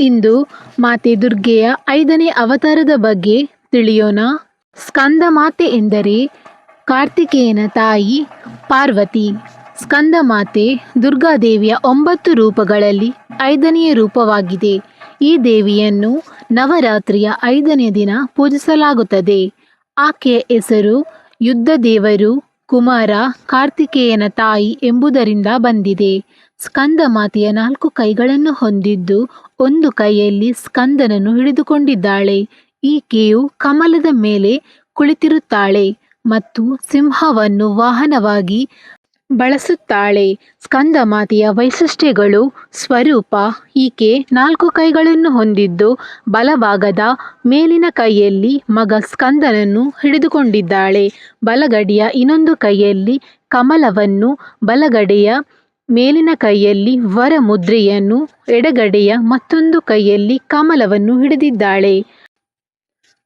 ಇಂದು ಮಾತೆ ದುರ್ಗೆಯ ಐದನೇ ಅವತಾರದ ಬಗ್ಗೆ ತಿಳಿಯೋಣ. ಸ್ಕಂದ ಮಾತೆ ಎಂದರೆ ಕಾರ್ತಿಕೇಯನ ತಾಯಿ ಪಾರ್ವತಿ. ಸ್ಕಂದ ಮಾತೆ ದುರ್ಗಾದೇವಿಯ ಒಂಬತ್ತು ರೂಪಗಳಲ್ಲಿ ಐದನೆಯ ರೂಪವಾಗಿದೆ. ಈ ದೇವಿಯನ್ನು ನವರಾತ್ರಿಯ ಐದನೇ ದಿನ ಪೂಜಿಸಲಾಗುತ್ತದೆ. ಆಕೆಯ ಹೆಸರು ಯುದ್ಧ ದೇವರು ಕುಮಾರ, ಕಾರ್ತಿಕೇಯನ ತಾಯಿ ಎಂಬುದರಿಂದ ಬಂದಿದೆ. ಸ್ಕಂದ ಮಾತೆಯ ನಾಲ್ಕು ಕೈಗಳನ್ನು ಹೊಂದಿದ್ದು ಒಂದು ಕೈಯಲ್ಲಿ ಸ್ಕಂದನನ್ನು ಹಿಡಿದುಕೊಂಡಿದ್ದಾಳೆ. ಈಕೆಯು ಕಮಲದ ಮೇಲೆ ಕುಳಿತಿರುತ್ತಾಳೆ ಮತ್ತು ಸಿಂಹವನ್ನು ವಾಹನವಾಗಿ ಬಳಸುತ್ತಾಳೆ. ಸ್ಕಂದಮಾತೆಯ ವೈಶಿಷ್ಟ್ಯಗಳು ಸ್ವರೂಪ, ಈಕೆ ನಾಲ್ಕು ಕೈಗಳನ್ನು ಹೊಂದಿದ್ದು, ಬಲಭಾಗದ ಮೇಲಿನ ಕೈಯಲ್ಲಿ ಮಗ ಸ್ಕಂದನನ್ನು ಹಿಡಿದುಕೊಂಡಿದ್ದಾಳೆ. ಬಲಗಡೆಯ ಇನ್ನೊಂದು ಕೈಯಲ್ಲಿ ಕಮಲವನ್ನು, ಬಲಗಡೆಯ ಮೇಲಿನ ಕೈಯಲ್ಲಿ ವರ ಮುದ್ರೆಯನ್ನು ಎಡಗಡೆಯ ಮತ್ತೊಂದು ಕೈಯಲ್ಲಿ ಕಮಲವನ್ನು ಹಿಡಿದಿದ್ದಾಳೆ.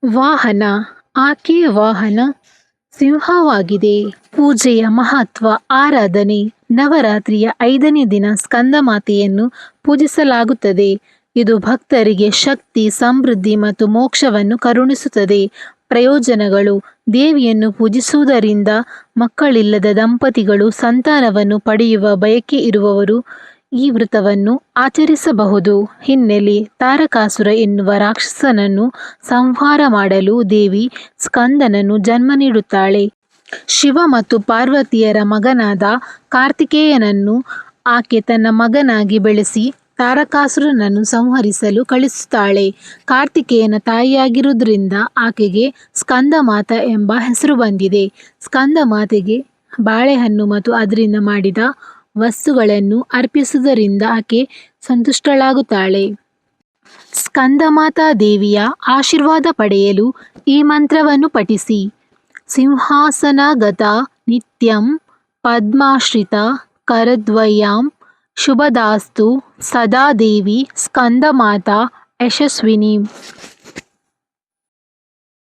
ವಾಹನ ಆಕೆಯ ವಾಹನ. ಸಿಂಹವಾಗಿದೆ. ಪೂಜೆಯ ಮಹತ್ವ, ಆರಾಧನೆ, ನವರಾತ್ರಿಯ ಐದನೇ ದಿನ ಸ್ಕಂದಮಾತೆಯನ್ನು ಪೂಜಿಸಲಾಗುತ್ತದೆ. ಇದು ಭಕ್ತರಿಗೆ ಶಕ್ತಿ, ಸಮೃದ್ಧಿ ಮತ್ತು ಮೋಕ್ಷವನ್ನು ಕರುಣಿಸುತ್ತದೆ. ಪ್ರಯೋಜನಗಳು, ದೇವಿಯನ್ನು ಪೂಜಿಸುವುದರಿಂದ ಮಕ್ಕಳಿಲ್ಲದ ದಂಪತಿಗಳು ಸಂತಾನವನ್ನು ಪಡೆಯುವ ಬಯಕೆ ಇರುವವರು ಈ ವ್ರತವನ್ನು ಆಚರಿಸಬಹುದು. ಹಿನ್ನೆಲೆ ತಾರಕಾಸುರ ಎನ್ನುವ ರಾಕ್ಷಸನನ್ನು ಸಂಹಾರ ಮಾಡಲು ದೇವಿ ಸ್ಕಂದನನ್ನು ಜನ್ಮ ನೀಡುತ್ತಾಳೆ. ಶಿವ ಮತ್ತು ಪಾರ್ವತಿಯರ ಮಗನಾದ ಕಾರ್ತಿಕೇಯನನ್ನು ಆಕೆ ತನ್ನ ಮಗನಾಗಿ ಬೆಳೆಸಿ ತಾರಕಾಸುರನನ್ನು ಸಂಹರಿಸಲು ಕಳಿಸುತ್ತಾಳೆ ಕಾರ್ತಿಕೇಯನ ತಾಯಿಯಾಗಿರುವುದರಿಂದ ಆಕೆಗೆ ಸ್ಕಂದಮಾತ ಎಂಬ ಹೆಸರು ಬಂದಿದೆ. ಸ್ಕಂದಮಾತೆಗೆ ಬಾಳೆಹಣ್ಣು ಮತ್ತು ಅದರಿಂದ ಮಾಡಿದ ವಸ್ತುಗಳನ್ನು ಅರ್ಪಿಸುವುದರಿಂದ ಆಕೆ ಸಂತುಷ್ಟಳಾಗುತ್ತಾಳೆ. ಸ್ಕಂದಮಾತಾ ದೇವಿಯ ಆಶೀರ್ವಾದ ಪಡೆಯಲು ಈ ಮಂತ್ರವನ್ನು ಪಠಿಸಿ. ಸಿಂಹಾಸನಗತ ನಿತ್ಯಂ ಪದ್ಮಾಶ್ರಿತ ಕರದ್ವಯಾಂ ಶುಭದಾಸ್ತು ಸದಾ ದೇವಿ ಸ್ಕಂದಮಾತಾ ಯಶಸ್ವಿನಿ.